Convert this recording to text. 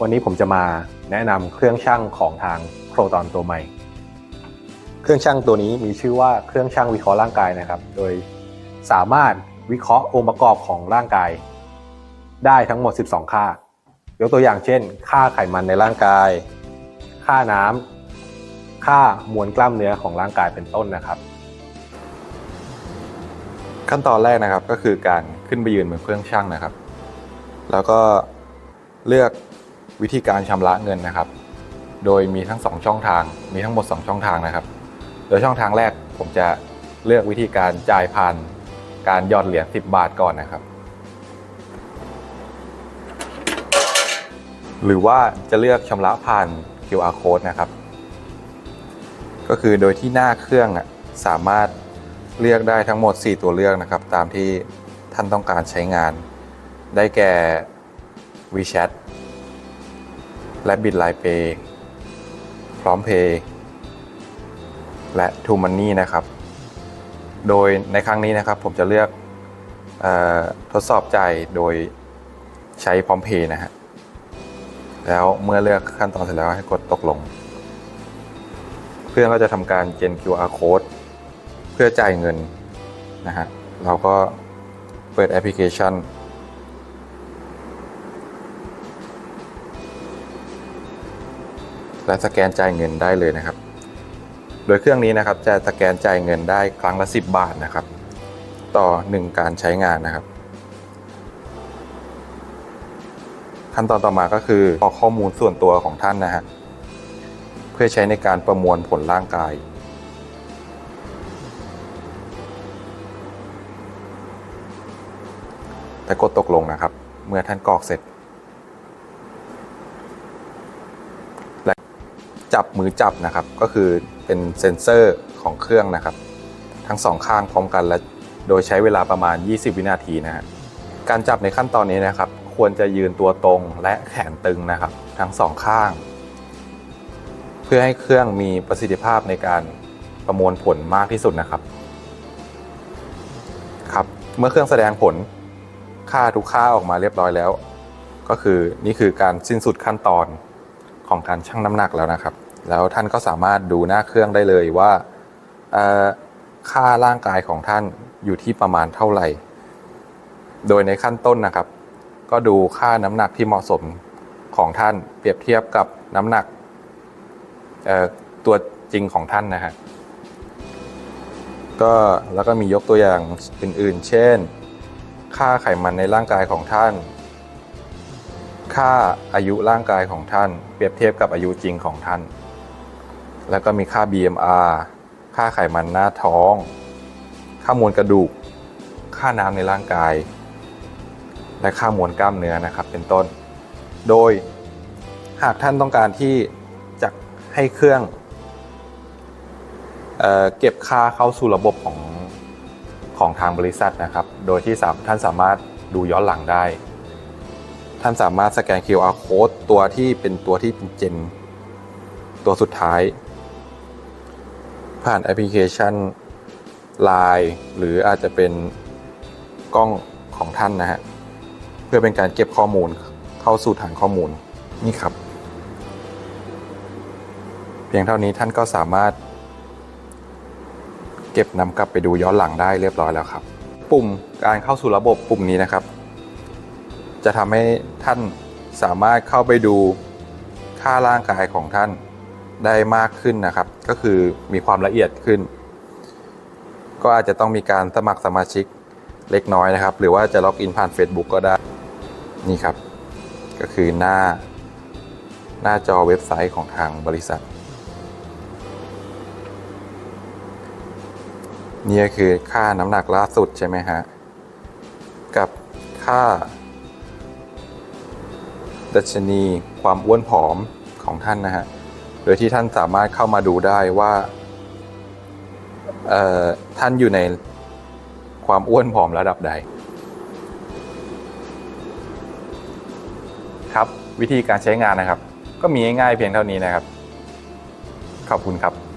วันนี้ผมจะมาแนะนำเครื่องชั่งของทางโปรตอนตัวใหม่ เครื่องชั่งตัวนี้มีชื่อว่าเครื่องชั่งวิเคราะห์ร่างกายนะครับ โดยสามารถวิเคราะห์องค์ประกอบของร่างกาย ได้ทั้งหมด 12 ค่า ยกตัวอย่างเช่น ค่าไขมันในร่างกาย ค่าน้ำค่ามวลกล้ามเนื้อของร่างกายเป็นต้นนะครับ ขั้นตอนแรกนะครับก็คือการขึ้นไปยืนบนเครื่องชั่งนะครับ แล้วก็เลือกวิธีการชำระเงินนะครับ โดยมีทั้ง 2 ช่องทาง มีทั้งหมด 2 ช่องทางนะครับ โดยช่องทางแรกผมจะเลือกวิธีการจ่ายผ่านการหยอดเหรียญ10 บาทก่อนนะครับ หรือว่าจะเลือกชำระผ่าน QR code นะครับ ก็คือโดยที่หน้าเครื่องสามารถเลือกได้ทั้งหมด 4 ตัวเลือกนะครับ ตามที่ท่านต้องการใช้งาน ได้แก่ WeChat และ b i t l i n e Pay พร้อม Pay และ t o Money นะครับ โดยในครั้งนี้นะครับผมจะเลือกออทดสอบใจโดยใช้พร้อม Pay นะฮะ แล้วเมื่อเลือกขั้นตอนเสร็จแล้วให้กดตกลง เครื่องก็จะทำการเจน QR code เพื่อจ่ายเงินนะฮะ เราก็เปิดแอปพลิเคชัน และสแกนจ่ายเงินได้เลยนะครับ โดยเครื่องนี้นะครับจะสแกนจ่ายเงินได้ครั้งละ 10 บาทนะครับ ต่อ 1 การใช้งานนะครับ ขั้นตอนต่อมาก็คือกรอกข้อมูลส่วนตัวของท่านนะฮะเพื่อใช้ในการประมวลผลร่างกายแต่กดตกลงนะครับ เมื่อท่านกรอกเสร็จ และ จับมือจับนะครับ ก็คือเป็นเซ็นเซอร์ของเครื่องนะครับ ทั้งสองข้างพร้อมกันและโดยใช้เวลาประมาณ 20 วินาทีนะฮะการจับในขั้นตอนนี้นะครับ ควรจะยืนตัวตรงและแขนตึงนะครับ ทั้งสองข้าง เพื่อให้เครื่องมีประสิทธิภาพในการประมวลผลมากที่สุดนะครับครับ เมื่อเครื่องแสดงผลค่าทุกค่าออกมาเรียบร้อยแล้ว ก็คือนี่คือการสิ้นสุดขั้นตอน ของการชั่งน้ำหนักแล้วนะครับ แล้วท่านก็สามารถดูหน้าเครื่องได้เลยว่าค่าร่างกายของท่านอยู่ที่ประมาณเท่าไหร่ โดยในขั้นต้นนะครับ ก็ดูค่าน้ำหนักที่เหมาะสมของท่านเปรียบเทียบกับน้ำหนักตัวจริงของท่านนะฮะก็แล้วก็มียกตัวอย่างอื่น ๆ เช่น ค่าไขมันในร่างกายของท่าน ค่าอายุร่างกายของท่าน เปรียบเทียบกับอายุจริงของท่าน แล้วก็มีค่า BMR ค่าไขมันหน้าท้อง ค่ามวลกระดูก ค่าน้ำในร่างกาย และค่ามวลกล้ามเนื้อนะครับเป็นต้น โดยหากท่านต้องการที่จะให้เครื่องเออเก็บค่าเข้าสู่ระบบของของทางบริษัทนะครับ โดยที่ท่านสามารถดูย้อนหลังได้ ท่านสามารถสแกน QR code ตัวที่เป็นตัวที่เป็นเจน ตัวสุดท้าย ผ่านแอปพลิเคชัน Line หรืออาจจะเป็นกล้องของท่านนะฮะ เพื่อเป็นการเก็บข้อมูลเข้าสู่ฐานข้อมูลนี่ครับ เพียงเท่านี้ท่านก็สามารถ เก็บนำกลับไปดูย้อนหลังได้เรียบร้อยแล้วครับ ปุ่มการเข้าสู่ระบบปุ่มนี้นะครับ จะทำให้ท่านสามารถเข้าไปดูค่าร่างกายของท่านได้มากขึ้นนะครับ ก็คือมีความละเอียดขึ้น ก็อาจจะต้องมีการสมัครสมาชิกเล็กน้อยนะครับ หรือว่าจะล็อกอินผ่าน Facebook ก็ได้นี่ครับ ก็คือหน้าหน้าจอเว็บไซต์ของทางบริษัท นี่ก็คือค่าน้ำหนักล่าสุดใช่ไหมฮะ กับค่า ดัชนีความอ้วนผอมของท่านนะฮะ โดยที่ท่านสามารถเข้ามาดูได้ว่าท่านอยู่ในความอ้วนผอมระดับใด ครับวิธีการใช้งานนะครับ ก็มีง่ายๆเพียงเท่านี้นะครับ ขอบคุณครับ